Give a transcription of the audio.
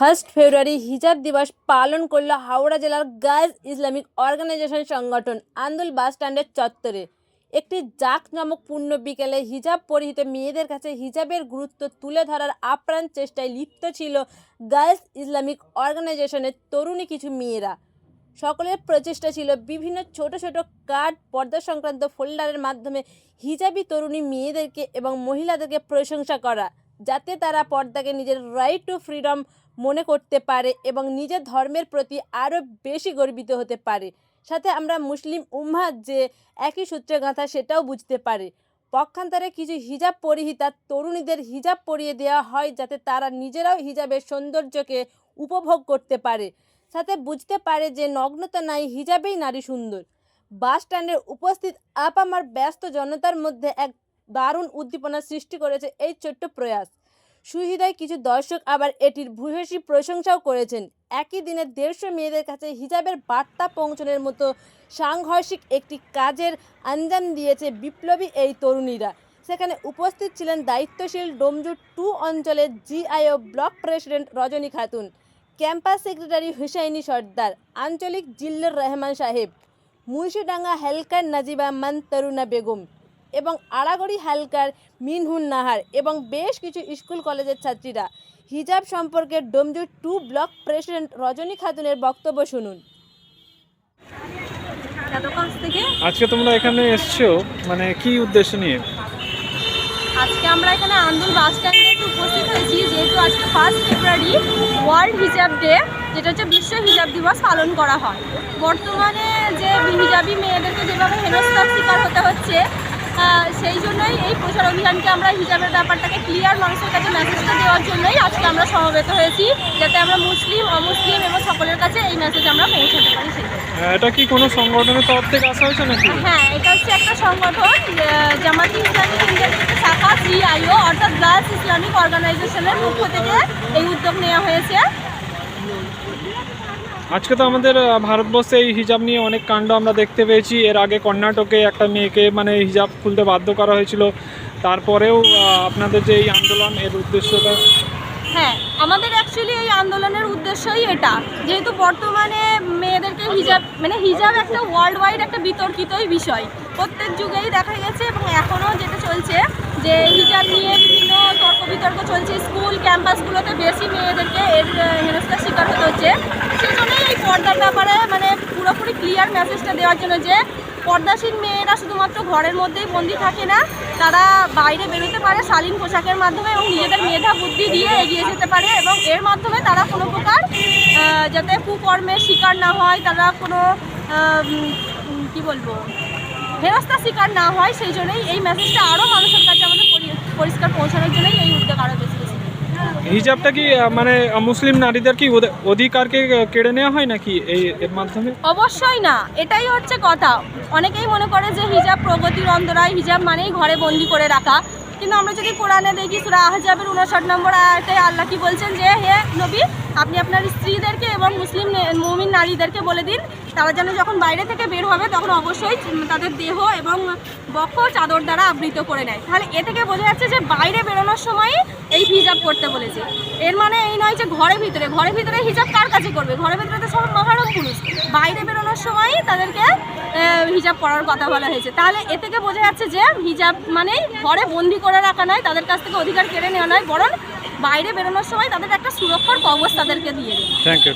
First February হিজাব দিবস পালন করল হাওড়া জেলার গার্লস ইসলামিক অর্গানাইজেশন সংগঠন, আন্দুল বাস স্ট্যান্ডের চত্বরে। একটি জাঁকজমকপূর্ণ বিকেলে হিজাব পরিহিত মেয়েদের কাছে হিজাবের গুরুত্ব তুলে ধরার আপ্রাণ চেষ্টায় লিপ্ত ছিল গার্লস ইসলামিক অর্গানাইজেশনের তরুণী কিছু মেয়েরা। সকলের প্রচেষ্টা ছিল বিভিন্ন ছোট ছোট কার্ড পর্দা সংক্রান্ত ফোল্ডারের মাধ্যমে হিজাবি তরুণী মেয়েদেরকে এবং মহিলাদেরকে প্রশংসা করা। যাতে তারা পর্দাকে নিজের রাইট টু ফ্রিডম মনে করতে পারে এবং নিজের ধর্মের প্রতি আরও বেশি গর্বিত হতে পারে। সাথে আমরা মুসলিম উম্মাহ যে একই সূত্রে গাঁথা সেটাও বুঝতে পারে। পক্ষান্তরে কিছু হিজাব পরিহিতা তরুণীদের হিজাব পরিয়ে দেওয়া হয় যাতে তারা নিজেরাও হিজাবের সৌন্দর্যকে উপভোগ করতে পারে। সাথে বুঝতে পারে যে নগ্নতা নাই, হিজাবেই নারী সুন্দর। বাস স্ট্যান্ডে উপস্থিত আপ আমার ব্যস্ত জনতার মধ্যে এক দারুণ উদ্দীপনা সৃষ্টি করেছে এই ছোট্ট প্রয়াস। সুহৃদয় কিছু দর্শক আবার এটির ভূয়সী প্রশংসাও করেছেন। একই দিনে দেড়শো মেয়েদের কাছে হিজাবের বার্তা পৌঁছানোর মতো সাংঘর্ষিক একটি কাজের আঞ্জাম দিয়েছে বিপ্লবী এই তরুণীরা। সেখানে উপস্থিত ছিলেন দায়িত্বশীল ডোমজু টু অঞ্চলের GIO block president Rajni Khatun, campus secretary Husaini Sardar, আঞ্চলিক জিল্লুর রহমান সাহেব, মুন্সিডাঙ্গা হালকার নাজিবা মান তরুণা বেগম এবং আড়াগড়ি হালকার মিনহুন নাহার এবং বেশ কিছু স্কুল কলেজের ছাত্রীরা। হিজাব সম্পর্কে Domjur two block president Rajni খাতুনের বক্তব্য শুনুন। আজকে তোমরা এখানে এসছো মানে কি উদ্দেশ্য নিয়ে? আজকে আমরা এখানে আন্দুল বাস স্ট্যান্ডে এসে উপস্থিত হয়েছি যেহেতু আজকে ফার্স্ট ফেব্রুয়ারি ওয়ার্ল্ড হিজাব ডে যেটা হচ্ছে বিশ্ব হিজাব দিবস পালন করা হয়। বর্তমানে যে হিজাবি মেয়েদেরকে যেভাবে হেনস্থার শিকার হতে হচ্ছে সেই জন্যই এই প্রচার অভিযানকে আমরা হিজাবের ব্যাপারটাকে ক্লিয়ার মানুষের কাছে মেসেজটা দেওয়ার জন্যই আজকে আমরা সমবেত হয়েছি যাতে আমরা মুসলিম অমুসলিম এবং সকলের কাছে এই মেসেজ আমরা পৌঁছাতে পারি। আহ, এটা কি কোনো সংগঠনের তরফ থেকে আসা হয়েছে নাকি হ্যাঁ এটা হচ্ছে একটা সংগঠন জামাতি ইসলামিক ইন্ডিয়ার শাখা জিআইও অর্থাৎ গার্লস ইসলামিক অর্গানাইজেশনের পক্ষ থেকে এই উদ্যোগ নেওয়া হয়েছে আজকে তো আমাদের ভারতবর্ষে এই হিজাব নিয়ে অনেক কাণ্ড আমরা দেখতে পেয়েছি। এর আগে কর্ণাটকে একটা মেয়েকে মানে হিজাব খুলতে বাধ্য করা হয়েছিল। তারপরেও আপনাদের যে এই আন্দোলন, এর উদ্দেশ্যটা? হ্যাঁ আমাদের অ্যাকচুয়ালি এই আন্দোলনের উদ্দেশ্যই এটা। যেহেতু বর্তমানে মেয়েদেরকে হিজাব মানে হিজাব একটা ওয়ার্ল্ড ওয়াইড একটা বিতর্কিতই বিষয়। প্রত্যেক যুগেই দেখা গেছে এবং এখনও যেটা চলছে, যে হিজাব নিয়ে বিভিন্ন তর্ক বিতর্ক চলছে। স্কুল, ক্যাম্পাসগুলোতে বেশি মেয়েদেরকে এর হেনস্থার শিকার হতে হচ্ছে সেই পর্দার ব্যাপারে মানে পুরোপুরি ক্লিয়ার মেসেজটা দেওয়ার জন্য যে পর্দাসীন মেয়েরা শুধুমাত্র ঘরের মধ্যেই বন্দি থাকে না, তারা বাইরে বেরোতে পারে শালীন পোশাকের মাধ্যমে এবং নিজেদের মেধা বুদ্ধি দিয়ে এগিয়ে যেতে পারে এবং এর মাধ্যমে তারা কোনো প্রকার যাতে কুকর্মের শিকার না হয়, তারা কোনো কি বলব হেনস্থার শিকার না হয়, সেই জন্যই এই মেসেজটা আরও মানুষের কাছে আমাদের পরি- পরিষ্কার পৌঁছানোর জন্যই এই উদ্যোগ আরও হিজাবটা কি মানে মুসলিম নারীদের কি অধিকারকে কেড়ে নেওয়া হয় নাকি এই এর মাধ্যমে? অবশ্যই না, এটাই হচ্ছে কথা। অনেকেই মনে করে যে হিজাব প্রগতির অন্তরায়, হিজাব মানেই ঘরে বন্দি করে রাখা। কিন্তু আমরা যদি কোরআনে দেখি, সুরা আহজাবের উনষাট নম্বর আয়াতে আল্লাহ কি বলছেন যে, হে নবী, আপনি আপনার স্ত্রীদেরকে এবং মুসলিম মুমিন নারীদেরকে বলে দিন তারা যেন যখন বাইরে থেকে বের হবে, তখন অবশ্যই তাদের দেহ এবং বক্ষ চাদর দ্বারা আবৃত করে নেয়। তাহলে এ থেকে বোঝা যাচ্ছে যে বাইরে বেরোনোর সময় এই হিজাব করতে বলেছে। এর মানে এই নয় যে ঘরের ভিতরে ঘরের ভিতরে হিজাব কার কাছে করবে? ঘরের ভিতরে তো সব মহারম পুরুষ। বাইরে বেরোনোর সময় তাদেরকে হিজাব পরার কথা বলা হয়েছে। তাহলে এ থেকে বোঝা যাচ্ছে যে হিজাব মানেই ঘরে বন্দি করে রাখা নয়, তাদের কাছ থেকে অধিকার কেড়ে নেওয়া নয়, বরং বাইরে বেরোনোর সময় তাদের একটা সুরক্ষার কবচ তাদেরকে দিয়ে দেয় থ্যাংক ইউ